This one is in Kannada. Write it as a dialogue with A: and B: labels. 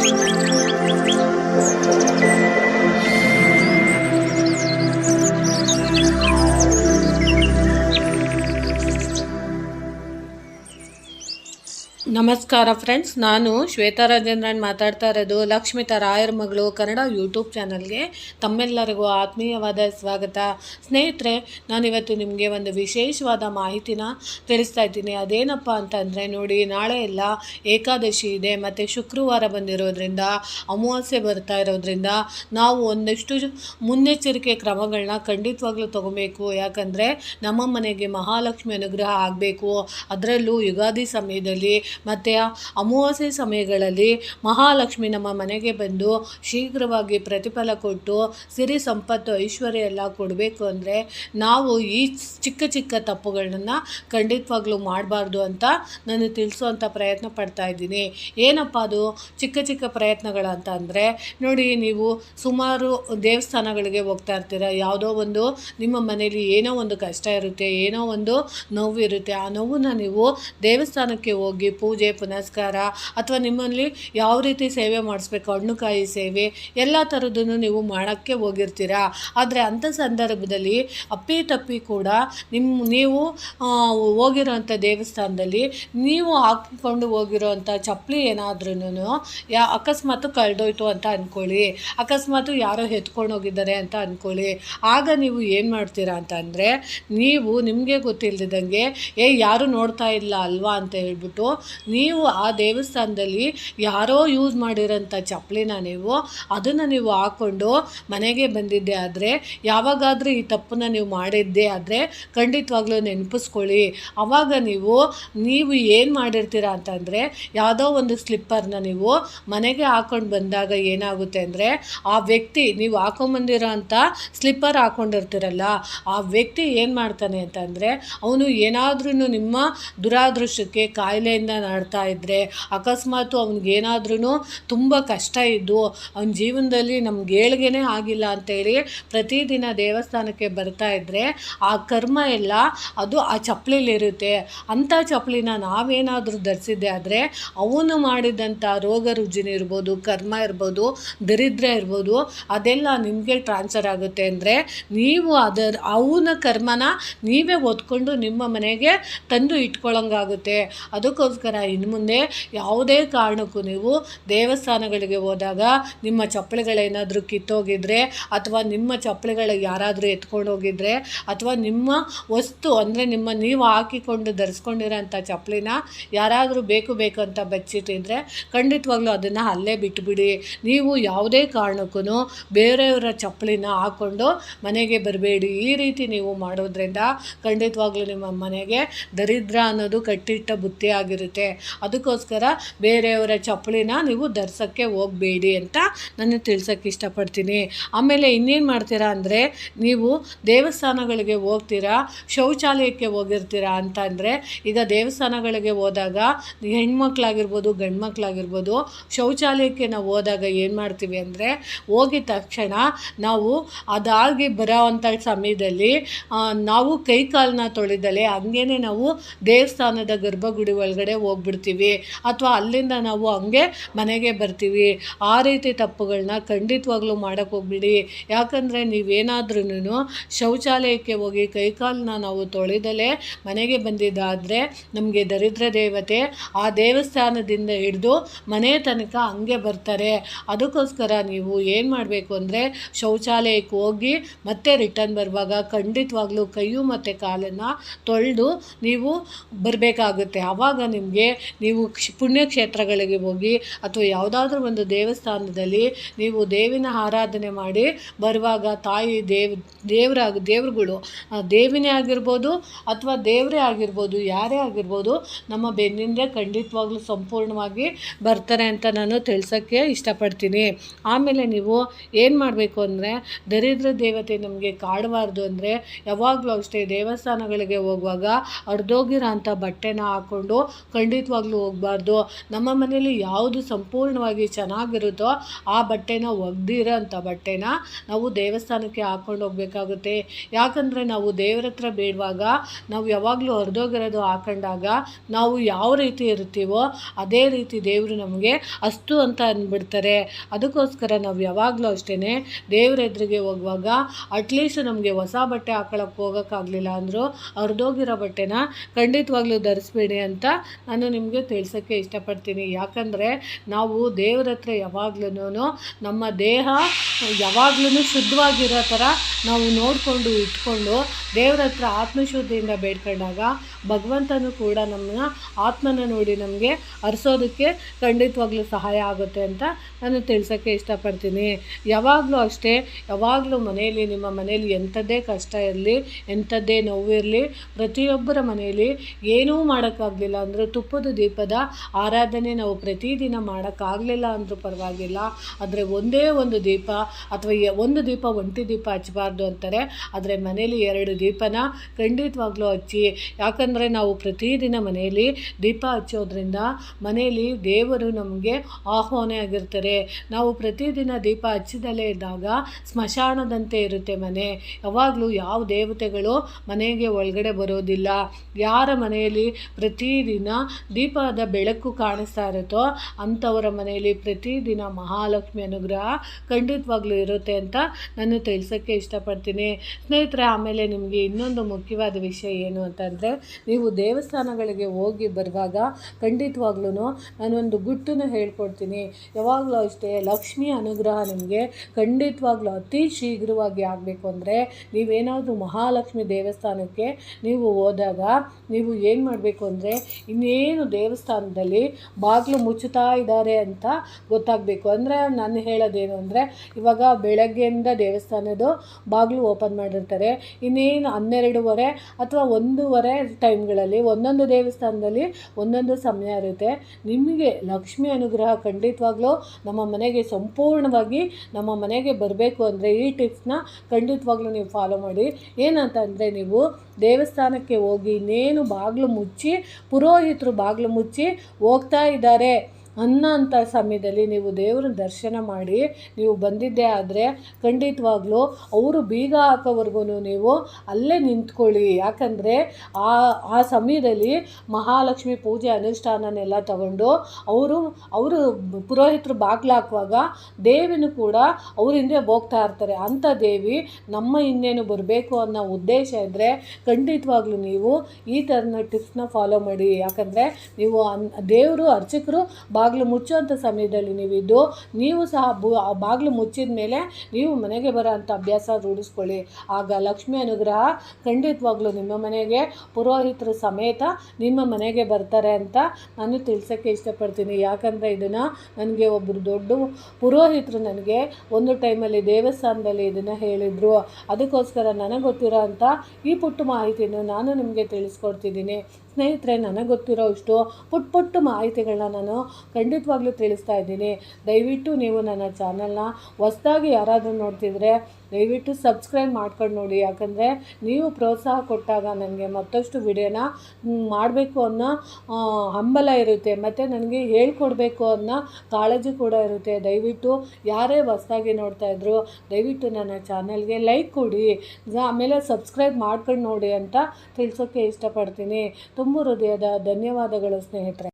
A: Música ನಮಸ್ಕಾರ ಫ್ರೆಂಡ್ಸ್, ನಾನು ಶ್ವೇತಾ ರಾಜೇಂದ್ರನ್ ಮಾತಾಡ್ತಾ ಇರೋದು ಲಕ್ಷ್ಮಿತಾ ರಾಯರ್ ಮಗಳು ಕನ್ನಡ ಯೂಟ್ಯೂಬ್ ಚಾನಲ್ಗೆ. ತಮ್ಮೆಲ್ಲರಿಗೂ ಆತ್ಮೀಯವಾದ ಸ್ವಾಗತ. ಸ್ನೇಹಿತರೆ, ನಾನಿವತ್ತು ನಿಮಗೆ ಒಂದು ವಿಶೇಷವಾದ ಮಾಹಿತಿನ ತಿಳಿಸ್ತಾ ಇದ್ದೀನಿ. ಅದೇನಪ್ಪ ಅಂತಂದರೆ, ನೋಡಿ, ನಾಳೆ ಎಲ್ಲ ಏಕಾದಶಿ ಇದೆ. ಮತ್ತು ಶುಕ್ರವಾರ ಬಂದಿರೋದ್ರಿಂದ, ಅಮಾವಾಸ್ಯೆ ಬರ್ತಾ ಇರೋದ್ರಿಂದ ನಾವು ಒಂದಷ್ಟು ಮುನ್ನೆಚ್ಚರಿಕೆ ಕ್ರಮಗಳನ್ನ ಖಂಡಿತವಾಗ್ಲೂ ತಗೋಬೇಕು. ಯಾಕಂದರೆ, ನಮ್ಮ ಮನೆಗೆ ಮಹಾಲಕ್ಷ್ಮಿ ಅನುಗ್ರಹ ಆಗಬೇಕು. ಅದರಲ್ಲೂ ಯುಗಾದಿ ಸಮಯದಲ್ಲಿ ಮತ್ತು ಅಮಾವಾಸ್ಯೆ ಸಮಯಗಳಲ್ಲಿ ಮಹಾಲಕ್ಷ್ಮಿ ನಮ್ಮ ಮನೆಗೆ ಬಂದು ಶೀಘ್ರವಾಗಿ ಪ್ರತಿಫಲ ಕೊಟ್ಟು ಸಿರಿ ಸಂಪತ್ತು ಐಶ್ವರ್ಯ ಎಲ್ಲ ಕೊಡಬೇಕು ಅಂದರೆ ನಾವು ಈ ಚಿಕ್ಕ ಚಿಕ್ಕ ತಪ್ಪುಗಳನ್ನ ಖಂಡಿತವಾಗ್ಲೂ ಮಾಡಬಾರ್ದು ಅಂತ ನಾನು ತಿಳಿಸುವಂಥ ಪ್ರಯತ್ನ ಪಡ್ತಾ ಇದ್ದೀನಿ. ಏನಪ್ಪ ಅದು ಚಿಕ್ಕ ಚಿಕ್ಕ ಪ್ರಯತ್ನಗಳಂತ ಅಂದರೆ ನೋಡಿ ನೀವು ಸುಮಾರು ದೇವಸ್ಥಾನಗಳಿಗೆ ಹೋಗ್ತಾ ಇರ್ತೀರ, ಯಾವುದೋ ಒಂದು ನಿಮ್ಮ ಮನೇಲಿ ಏನೋ ಒಂದು ಕಷ್ಟ ಇರುತ್ತೆ, ಏನೋ ಒಂದು ನೋವು ಇರುತ್ತೆ ಆ ನೋವನ್ನ ನೀವು ದೇವಸ್ಥಾನಕ್ಕೆ ಹೋಗಿ ಪೂಜೆ ಪುನಸ್ಕಾರ ಅಥವಾ ನಿಮ್ಮಲ್ಲಿ ಯಾವ ರೀತಿ ಸೇವೆ ಮಾಡಿಸ್ಬೇಕು ಹಣ್ಣು ಕಾಯಿ ಸೇವೆ, ಎಲ್ಲ ಥರದ್ದನ್ನು ನೀವು ಮಾಡೋಕ್ಕೆ ಹೋಗಿರ್ತೀರಾ? ಆದರೆ ಅಂಥ ಸಂದರ್ಭದಲ್ಲಿ ಅಪ್ಪಿ ತಪ್ಪಿ ಕೂಡ ನಿಮ್ಮ ನೀವು ಹೋಗಿರೋಂಥ ದೇವಸ್ಥಾನದಲ್ಲಿ ನೀವು ಹಾಕಿಕೊಂಡು ಹೋಗಿರೋಂಥ ಚಪ್ಪಲಿ ಏನಾದ್ರೂ ಯಾ, ಅಕಸ್ಮಾತ್ ಕಳೆದೋಯ್ತು ಅಂತ ಅಂದ್ಕೊಳ್ಳಿ ಅಕಸ್ಮಾತ್ ಯಾರೋ ಎತ್ಕೊಂಡು ಹೋಗಿದ್ದಾರೆ ಅಂತ ಅಂದ್ಕೊಳ್ಳಿ ಆಗ ನೀವು ಏನು ಮಾಡ್ತೀರಾ ಅಂತ ಅಂದರೆ ನೀವು ನಿಮಗೆ ಗೊತ್ತಿಲ್ಲದಂಗೆ ಏ, ಯಾರು ನೋಡ್ತಾ ಇಲ್ಲ ಅಲ್ವಾ? ಅಂತ ಹೇಳ್ಬಿಟ್ಟು ನೀವು ಆ ದೇವಸ್ಥಾನದಲ್ಲಿ ಯಾರೋ ಯೂಸ್ ಮಾಡಿರೋಂಥ ಚಪ್ಪಲಿನ ನೀವು, ಅದನ್ನು ನೀವು ಹಾಕ್ಕೊಂಡು ಮನೆಗೆ ಬಂದಿದ್ದೆ ಆದರೆ, ಯಾವಾಗಾದರೂ ಈ ತಪ್ಪನ್ನು ನೀವು ಮಾಡಿದ್ದೆ ಆದರೆ ಖಂಡಿತವಾಗ್ಲೂ ನೆನಪಿಸ್ಕೊಳ್ಳಿ. ಆವಾಗ ನೀವು ನೀವು ಏನು ಮಾಡಿರ್ತೀರ ಅಂತಂದರೆ, ಯಾವುದೋ ಒಂದು ಸ್ಲಿಪ್ಪರ್ನ ನೀವು ಮನೆಗೆ ಹಾಕೊಂಡು ಬಂದಾಗ ಏನಾಗುತ್ತೆ ಅಂದರೆ, ಆ ವ್ಯಕ್ತಿ, ನೀವು ಹಾಕೊಂಬಂದಿರೋ ಅಂಥ ಸ್ಲಿಪ್ಪರ್ ಹಾಕ್ಕೊಂಡಿರ್ತೀರಲ್ಲ ಆ ವ್ಯಕ್ತಿ ಏನು ಮಾಡ್ತಾನೆ ಅಂತಂದರೆ, ಅವನು ಏನಾದ್ರೂ ನಿಮ್ಮ ದುರಾದೃಶ್ಯಕ್ಕೆ ಕಾಯಿಲೆಯಿಂದ ನಾಡ್ತಾ ಇದ್ದರೆ ಅಕಸ್ಮಾತು ಅವನಿಗೇನಾದ್ರೂ ತುಂಬ ಕಷ್ಟ ಇದ್ದು ಅವನ ಜೀವನದಲ್ಲಿ ನಮ್ಗೆ ಏಳ್ಗೆನೇ ಆಗಿಲ್ಲ ಅಂತೇಳಿ ಪ್ರತಿದಿನ ದೇವಸ್ಥಾನಕ್ಕೆ ಬರ್ತಾ ಇದ್ದರೆ ಆ ಕರ್ಮ ಎಲ್ಲ ಅದು ಆ ಚಪ್ಪಲಿಲಿರುತ್ತೆ ಅಂಥ ಚಪ್ಪಲಿನ ನಾವೇನಾದರೂ ಧರಿಸಿದ್ದೆ ಆದರೆ ಅವನು ಮಾಡಿದಂಥ ರೋಗ ರುಜಿನ ಇರ್ಬೋದು, ಕರ್ಮ ಇರ್ಬೋದು, ದರಿದ್ರ ಇರ್ಬೋದು, ಅದೆಲ್ಲ ನಿಮಗೆ ಟ್ರಾನ್ಸ್ಫರ್ ಆಗುತ್ತೆ ಅಂದರೆ ನೀವು ಅದರ, ಅವನ ಕರ್ಮನ ನೀವೇ ಒತ್ಕೊಂಡು ನಿಮ್ಮ ಮನೆಗೆ ತಂದು ಇಟ್ಕೊಳ್ಳೋಂಗಾಗುತ್ತೆ ಅದಕ್ಕೋಸ್ಕರ ಇನ್ನು ಮುಂದೆ ಯಾವುದೇ ಕಾರಣಕ್ಕೂ ನೀವು ದೇವಸ್ಥಾನಗಳಿಗೆ ಹೋದಾಗ ನಿಮ್ಮ ಚಪ್ಪಲಿಗಳೇನಾದರೂ ಕಿತ್ತೋಗಿದ್ರೆ ಅಥವಾ ನಿಮ್ಮ ಚಪ್ಪಲಿಗಳು ಯಾರಾದರೂ ಎತ್ಕೊಂಡು ಹೋಗಿದ್ರೆ ಅಥವಾ ನಿಮ್ಮ ವಸ್ತು ಅಂದರೆ ನಿಮ್ಮ ನೀವು ಹಾಕಿಕೊಂಡು ಧರಿಸ್ಕೊಂಡಿರೋಂಥ ಚಪ್ಪಲಿನ ಯಾರಾದರೂ ಬೇಕು ಬೇಕು ಅಂತ ಬಚ್ಚಿಟ್ಟಿದ್ರೆ ಖಂಡಿತವಾಗ್ಲೂ ಅದನ್ನು ಅಲ್ಲೇ ಬಿಟ್ಟುಬಿಡಿ ನೀವು ಯಾವುದೇ ಕಾರಣಕ್ಕೂ ಬೇರೆಯವರ ಚಪ್ಪಲಿನ ಹಾಕ್ಕೊಂಡು ಮನೆಗೆ ಬರಬೇಡಿ. ಈ ರೀತಿ ನೀವು ಮಾಡೋದ್ರಿಂದ ಖಂಡಿತವಾಗ್ಲೂ ನಿಮ್ಮ ಮನೆಗೆ ದರಿದ್ರ ಅನ್ನೋದು ಕಟ್ಟಿಟ್ಟ ಬುತ್ತಿ ಆಗಿರುತ್ತೆ. ಅದಕ್ಕೋಸ್ಕರ ಬೇರೆಯವರ ಚಪ್ಪಲಿನ ನೀವು ಧರ್ಸೋಕ್ಕೆ ಹೋಗಬೇಡಿ ಅಂತ ನಾನು ತಿಳ್ಸೋಕ್ಕೆ ಇಷ್ಟಪಡ್ತೀನಿ. ಆಮೇಲೆ ಇನ್ನೇನು ಮಾಡ್ತೀರಾ ಅಂದರೆ ನೀವು ದೇವಸ್ಥಾನಗಳಿಗೆ ಹೋಗ್ತೀರಾ, ಶೌಚಾಲಯಕ್ಕೆ ಹೋಗಿರ್ತೀರಾ ಅಂತ ಅಂದರೆ ಈಗ ದೇವಸ್ಥಾನಗಳಿಗೆ ಹೋದಾಗ ಹೆಣ್ಮಕ್ಳಾಗಿರ್ಬೋದು ಗಂಡು ಮಕ್ಕಳಾಗಿರ್ಬೋದು ಶೌಚಾಲಯಕ್ಕೆ ನಾವು ಹೋದಾಗ ಏನು ಮಾಡ್ತೀವಿ ಅಂದರೆ ಹೋಗಿದ ತಕ್ಷಣ ನಾವು ಅದಾಗಿ ಬರೋವಂಥ ಸಮಯದಲ್ಲಿ ನಾವು ಕೈ ಕಾಲನ್ನ ತೊಳೆದಲೆ ಹಂಗೇನೆ ನಾವು ದೇವಸ್ಥಾನದ ಗರ್ಭಗುಡಿ ಒಳಗಡೆ ಹೋಗ್ಬಿಡ್ತೀವಿ ಅಥವಾ ಅಲ್ಲಿಂದ ನಾವು ಹಂಗೆ ಮನೆಗೆ ಬರ್ತೀವಿ. ಆ ರೀತಿ ತಪ್ಪುಗಳನ್ನ ಖಂಡಿತವಾಗ್ಲೂ ಮಾಡೋಕ್ಕೆ ಹೋಗ್ಬಿಡಿ. ಯಾಕಂದರೆ ನೀವೇನಾದ್ರೂ ಶೌಚಾಲಯಕ್ಕೆ ಹೋಗಿ ಕೈಕಾಲನ್ನ ನಾವು ತೊಳೆದಲೇ ಮನೆಗೆ ಬಂದಿದ್ದಾದರೆ ನಮಗೆ ದರಿದ್ರ ದೇವತೆ ಆ ದೇವಸ್ಥಾನದಿಂದ ಹಿಡಿದು ಮನೆ ತನಕ ಹಂಗೆ ಬರ್ತಾರೆ. ಅದಕ್ಕೋಸ್ಕರ ನೀವು ಏನು ಮಾಡಬೇಕು ಅಂದರೆ ಶೌಚಾಲಯಕ್ಕೆ ಹೋಗಿ ಮತ್ತೆ ರಿಟರ್ನ್ ಬರುವಾಗ ಖಂಡಿತವಾಗ್ಲೂ ಕೈಯು ಮತ್ತು ಕಾಲನ್ನು ತೊಳೆದು ನೀವು ಬರಬೇಕಾಗುತ್ತೆ. ಆವಾಗ ನಿಮಗೆ ನೀವು ಕ್ಷ- ಪುಣ್ಯಕ್ಷೇತ್ರಗಳಿಗೆ ಹೋಗಿ ಅಥವಾ ಯಾವುದಾದ್ರೂ ಒಂದು ದೇವಸ್ಥಾನದಲ್ಲಿ ನೀವು ದೇವಿನ ಆರಾಧನೆ ಮಾಡಿ ಬರುವಾಗ ತಾಯಿ ದೇವ್ ದೇವರ ದೇವ್ರುಗಳು ದೇವಿನೇ ಆಗಿರ್ಬೋದು ಅಥವಾ ದೇವರೇ ಆಗಿರ್ಬೋದು, ಯಾರೇ ಆಗಿರ್ಬೋದು ನಮ್ಮ ಬೆನ್ನಿಂದೆ ಖಂಡಿತವಾಗ್ಲೂ ಸಂಪೂರ್ಣವಾಗಿ ಬರ್ತಾರೆ ಅಂತ ನಾನು ತಿಳಿಸೋಕ್ಕೆ ಇಷ್ಟಪಡ್ತೀನಿ. ಆಮೇಲೆ ನೀವು ಏನು ಮಾಡಬೇಕು ಅಂದರೆ ದರಿದ್ರ ದೇವತೆ ನಮಗೆ ಕಾಡಬಾರ್ದು ಅಂದರೆ ಯಾವಾಗಲೂ ಅಷ್ಟೇ ದೇವಸ್ಥಾನಗಳಿಗೆ ಹೋಗುವಾಗ ಅರ್ಧೋಗಿರೋ ಅಂಥ ಬಟ್ಟೆನ ಹಾಕ್ಕೊಂಡು ಖಂಡಿತ ಖಂಡಿತವಾಗ್ಲೂ ಹೋಗಬಾರ್ದು. ನಮ್ಮ ಮನೇಲಿ ಯಾವುದು ಸಂಪೂರ್ಣವಾಗಿ ಚೆನ್ನಾಗಿರುತ್ತೋ ಆ ಬಟ್ಟೆನ ಒಗ್ದಿರೋ ಅಂಥ ಬಟ್ಟೆನ ನಾವು ದೇವಸ್ಥಾನಕ್ಕೆ ಹಾಕ್ಕೊಂಡು ಹೋಗ್ಬೇಕಾಗುತ್ತೆ. ಯಾಕಂದರೆ ನಾವು ದೇವ್ರ ಹತ್ರ ಬೇಡುವಾಗ ನಾವು ಯಾವಾಗಲೂ ಹರಿದೋಗಿರೋದು ಹಾಕೊಂಡಾಗ ನಾವು ಯಾವ ರೀತಿ ಇರ್ತೀವೋ ಅದೇ ರೀತಿ ದೇವರು ನಮಗೆ ಅಷ್ಟು ಅಂತ ಅಂದ್ಬಿಡ್ತಾರೆ ಅದಕ್ಕೋಸ್ಕರ ನಾವು ಯಾವಾಗಲೂ ಅಷ್ಟೇ ದೇವ್ರ ಎದುರಿಗೆ ಹೋಗುವಾಗ ಅಟ್ಲೀಸ್ಟ್ ನಮಗೆ ಹೊಸ ಬಟ್ಟೆ ಹಾಕೊಳಕ್ಕೆ ಹೋಗೋಕ್ಕಾಗಲಿಲ್ಲ ಅಂದರೂ ಹರಿದೋಗಿರೋ ಬಟ್ಟೆನ ಖಂಡಿತವಾಗ್ಲೂ ಧರಿಸ್ಬೇಡಿ ಅಂತ ನಾನು ನಿಮಗೆ ತಿಳಿಸೋಕ್ಕೆ ಇಷ್ಟಪಡ್ತೀನಿ. ಯಾಕಂದರೆ ನಾವು ದೇವ್ರ ಹತ್ರ ಯಾವಾಗ್ಲೂ ನಮ್ಮ ದೇಹ ಯಾವಾಗ್ಲೂ ಶುದ್ಧವಾಗಿರೋ ಥರ ನಾವು ನೋಡಿಕೊಂಡು ಇಟ್ಕೊಂಡು ದೇವ್ರ ಹತ್ರ ಆತ್ಮಶುದ್ಧಿಯಿಂದ ಬೇಡ್ಕೊಂಡಾಗ ಭಗವಂತನು ಕೂಡ ನಮ್ಮನ್ನ ಆತ್ಮನ ನೋಡಿ ನಮಗೆ ಹರಿಸೋದಕ್ಕೆ ಖಂಡಿತವಾಗ್ಲೂ ಸಹಾಯ ಆಗುತ್ತೆ ಅಂತ ನಾನು ತಿಳಿಸೋಕ್ಕೆ ಇಷ್ಟಪಡ್ತೀನಿ. ಯಾವಾಗಲೂ ಅಷ್ಟೇ, ಯಾವಾಗಲೂ ಮನೆಯಲ್ಲಿ, ನಿಮ್ಮ ಮನೆಯಲ್ಲಿ ಎಂಥದ್ದೇ ಕಷ್ಟ ಇರಲಿ, ಎಂಥದ್ದೇ ನೋವಿರಲಿ ಪ್ರತಿಯೊಬ್ಬರ ಮನೆಯಲ್ಲಿ ಏನೂ ಮಾಡೋಕ್ಕಾಗಲಿಲ್ಲ ಅಂದರೆ ತುಪ್ಪದ ದೀಪದ ಆರಾಧನೆ ನಾವು ಪ್ರತಿದಿನ ಮಾಡೋಕ್ಕಾಗಲಿಲ್ಲ ಅಂದರೂ ಪರವಾಗಿಲ್ಲ. ಆದರೆ ಒಂದೇ ಒಂದು ದೀಪ ಅಥವಾ ಒಂದು ದೀಪ ಒಂಟಿ ದೀಪ ಹಚ್ಚಬಾರ್ದು ಅಂತಾರೆ. ಆದರೆ ಮನೇಲಿ ಎರಡು ದೀಪನ ಖಂಡಿತವಾಗ್ಲೂ ಹಚ್ಚಿ, ಯಾಕಂದರೆ ನಾವು ಪ್ರತಿದಿನ ಮನೆಯಲ್ಲಿ ದೀಪ ಹಚ್ಚೋದ್ರಿಂದ ಮನೆಯಲ್ಲಿ ದೇವರು ನಮಗೆ ಆಹ್ವಾನ ಆಗಿರ್ತಾರೆ. ನಾವು ಪ್ರತಿದಿನ ದೀಪ ಹಚ್ಚಿದಲೇ ಇದ್ದಾಗ ಸ್ಮಶಾನದಂತೆ ಇರುತ್ತೆ ಮನೆ. ಯಾವಾಗಲೂ ಯಾವ ದೇವತೆಗಳು ಮನೆಗೆ ಒಳಗಡೆ ಬರೋದಿಲ್ಲ. ಯಾರ ಮನೆಯಲ್ಲಿ ಪ್ರತಿದಿನ ದೀಪದ ಬೆಳಕು ಕಾಣಿಸ್ತಾ ಇರುತ್ತೋ ಅಂಥವರ ಮನೆಯಲ್ಲಿ ಪ್ರತಿದಿನ ಮಹಾಲಕ್ಷ್ಮಿ ಅನುಗ್ರಹ ಖಂಡಿತವಾಗ್ಲೂ ಇರುತ್ತೆ ಅಂತ ನಾನು ತಿಳಿಸೋಕ್ಕೆ ಇಷ್ಟಪಡ್ತೀನಿ. ಸ್ನೇಹಿತರೆ, ಆಮೇಲೆ ನಿಮಗೆ ಇನ್ನೊಂದು ಮುಖ್ಯವಾದ ವಿಷಯ ಏನು ಅಂತಂದರೆ ನೀವು ದೇವಸ್ಥಾನಗಳಿಗೆ ಹೋಗಿ ಬರುವಾಗ ಖಂಡಿತವಾಗ್ಲೂ ನಾನೊಂದು ಗುಟ್ಟನ್ನು ಹೇಳ್ಕೊಡ್ತೀನಿ. ಯಾವಾಗಲೂ ಅಷ್ಟೇ ಲಕ್ಷ್ಮಿ ಅನುಗ್ರಹ ನಿಮಗೆ ಖಂಡಿತವಾಗ್ಲೂ ಅತಿ ಶೀಘ್ರವಾಗಿ ಆಗಬೇಕು ಅಂದರೆ ನೀವೇನಾದರೂ ಮಹಾಲಕ್ಷ್ಮಿ ದೇವಸ್ಥಾನಕ್ಕೆ ನೀವು ಹೋದಾಗ ನೀವು ಏನು ಮಾಡಬೇಕು ಅಂದರೆ ಇನ್ನೇನು ದೇವಸ್ಥಾನದಲ್ಲಿ ಬಾಗಿಲು ಮುಚ್ಚುತ್ತಾ ಇದ್ದಾರೆ ಅಂತ ಗೊತ್ತಾಗಬೇಕು. ಅಂದರೆ ನಾನು ಹೇಳೋದೇನು ಅಂದರೆ ಇವಾಗ ಬೆಳಗ್ಗೆಯಿಂದ ದೇವಸ್ಥಾನದ ಬಾಗಿಲು ಓಪನ್ ಮಾಡಿರ್ತಾರೆ. ಇನ್ನೇನು ಹನ್ನೆರಡೂವರೆ ಅಥವಾ ಒಂದೂವರೆ ಟೈಮ್ಗಳಲ್ಲಿ ಒಂದೊಂದು ದೇವಸ್ಥಾನದಲ್ಲಿ ಒಂದೊಂದು ಸಮಯ ಇರುತ್ತೆ. ನಿಮಗೆ ಲಕ್ಷ್ಮಿ ಅನುಗ್ರಹ ಖಂಡಿತವಾಗ್ಲೂ ನಮ್ಮ ಮನೆಗೆ ಸಂಪೂರ್ಣವಾಗಿ ನಮ್ಮ ಮನೆಗೆ ಬರಬೇಕು ಅಂದರೆ ಈ ಟಿಪ್ಸ್ನ ಖಂಡಿತವಾಗ್ಲೂ ನೀವು ಫಾಲೋ ಮಾಡಿ. ಏನಂತ ಅಂದರೆ ನೀವು ದೇವಸ್ಥಾನಕ್ಕೆ ಹೋಗಿ ಇನ್ನೇನು ಬಾಗಿಲು ಮುಚ್ಚಿ ಪುರೋಹಿತರು ಬಾಗಿಲು ಮುಚ್ಚಿ ಹೋಗ್ತಾ ಇದ್ದಾರೆ. ಅನ್ನೋ ಅಂತ ಸಮಯದಲ್ಲಿ ನೀವು ದೇವರ ದರ್ಶನ ಮಾಡಿ ನೀವು ಬಂದಿದ್ದೇ ಆದರೆ ಖಂಡಿತವಾಗ್ಲೂ ಅವರು ಬೀಗ ಹಾಕೋವರೆಗೂ ನೀವು ಅಲ್ಲೇ ನಿಂತ್ಕೊಳ್ಳಿ. ಯಾಕಂದರೆ ಆ ಆ ಸಮಯದಲ್ಲಿ ಮಹಾಲಕ್ಷ್ಮಿ ಪೂಜೆ ಅನುಷ್ಠಾನನೆಲ್ಲ ತಗೊಂಡು ಅವರು ಅವರು ಪುರೋಹಿತರು ಬಾಗಿಲು ಹಾಕುವಾಗ ದೇವಿನೂ ಕೂಡ ಅವ್ರ ಹಿಂದೆ ಹೋಗ್ತಾ ಇರ್ತಾರೆ. ಅಂಥ ದೇವಿ ನಮ್ಮ ಹಿಂದೇನು ಬರಬೇಕು ಅನ್ನೋ ಉದ್ದೇಶ ಇದ್ದರೆ ಖಂಡಿತವಾಗ್ಲೂ ನೀವು ಈ ಥರನ ಟಿಪ್ಸ್ನ ಫಾಲೋ ಮಾಡಿ. ಯಾಕಂದರೆ ನೀವು ಅನ್, ದೇವರು ಅರ್ಚಕರು ಬಾಗಿಲು ಮುಚ್ಚುವಂಥ ಸಮಯದಲ್ಲಿ ನೀವಿದ್ದು, ನೀವು ಸಹ ಬಾಗಿಲು ಮುಚ್ಚಿದ ಮೇಲೆ ನೀವು ಮನೆಗೆ ಬರೋ ಅಂಥ ಅಭ್ಯಾಸ ರೂಢಿಸ್ಕೊಳ್ಳಿ. ಆಗ ಲಕ್ಷ್ಮಿ ಅನುಗ್ರಹ ಖಂಡಿತವಾಗ್ಲೂ ನಿಮ್ಮ ಮನೆಗೆ, ಪುರೋಹಿತರು ಸಮೇತ ನಿಮ್ಮ ಮನೆಗೆ ಬರ್ತಾರೆ ಅಂತ ನಾನು ತಿಳ್ಸೋಕ್ಕೆ ಇಷ್ಟಪಡ್ತೀನಿ. ಯಾಕಂದರೆ ಇದನ್ನು ನನಗೆ ಒಬ್ಬರು ದೊಡ್ಡ ಪುರೋಹಿತರು ನನಗೆ ಒಂದು ಟೈಮಲ್ಲಿ ದೇವಸ್ಥಾನದಲ್ಲಿ ಇದನ್ನು ಹೇಳಿದರು. ಅದಕ್ಕೋಸ್ಕರ ನನಗೆ ಗೊತ್ತಿರೋ ಅಂಥ ಈ ಪುಟ್ಟ ಮಾಹಿತಿಯನ್ನು ನಾನು ನಿಮಗೆ ತಿಳಿಸ್ಕೊಡ್ತಿದ್ದೀನಿ. ಸ್ನೇಹಿತರೆ, ನನಗೆ ಗೊತ್ತಿರೋ ಇಷ್ಟು ಪುಟ್ಟ ಪುಟ್ಟ ಮಾಹಿತಿಗಳನ್ನ ನಾನು ಖಂಡಿತವಾಗ್ಲೂ ತಿಳಿಸ್ತಾ ಇದ್ದೀನಿ. ದಯವಿಟ್ಟು ನೀವು ನನ್ನ ಚಾನಲ್ನ ಹೊಸ್ದಾಗಿ ಯಾರಾದರೂ ನೋಡ್ತಿದ್ರೆ ದಯವಿಟ್ಟು ಸಬ್ಸ್ಕ್ರೈಬ್ ಮಾಡ್ಕೊಂಡು ನೋಡಿ. ಯಾಕಂದರೆ ನೀವು ಪ್ರೋತ್ಸಾಹ ಕೊಟ್ಟಾಗ ನನಗೆ ಮತ್ತಷ್ಟು ವಿಡಿಯೋನ ಮಾಡಬೇಕು ಅನ್ನೋ ಹಂಬಲ ಇರುತ್ತೆ. ಮತ್ತು ನನಗೆ ಹೇಳ್ಕೊಡ್ಬೇಕು ಅನ್ನೋ ಕಾಳಜಿ ಕೂಡ ಇರುತ್ತೆ. ದಯವಿಟ್ಟು ಯಾರೇ ಹೊಸ್ದಾಗಿ ನೋಡ್ತಾ ಇದ್ರು, ದಯವಿಟ್ಟು ನನ್ನ ಚಾನಲ್ಗೆ ಲೈಕ್ ಕೊಡಿ. ಆಮೇಲೆ ಸಬ್ಸ್ಕ್ರೈಬ್ ಮಾಡ್ಕೊಂಡು ನೋಡಿ ಅಂತ ತಿಳಿಸೋಕ್ಕೆ ಇಷ್ಟಪಡ್ತೀನಿ. ತುಂಬ ಹೃದಯದ ಧನ್ಯವಾದಗಳು ಸ್ನೇಹಿತರೆ.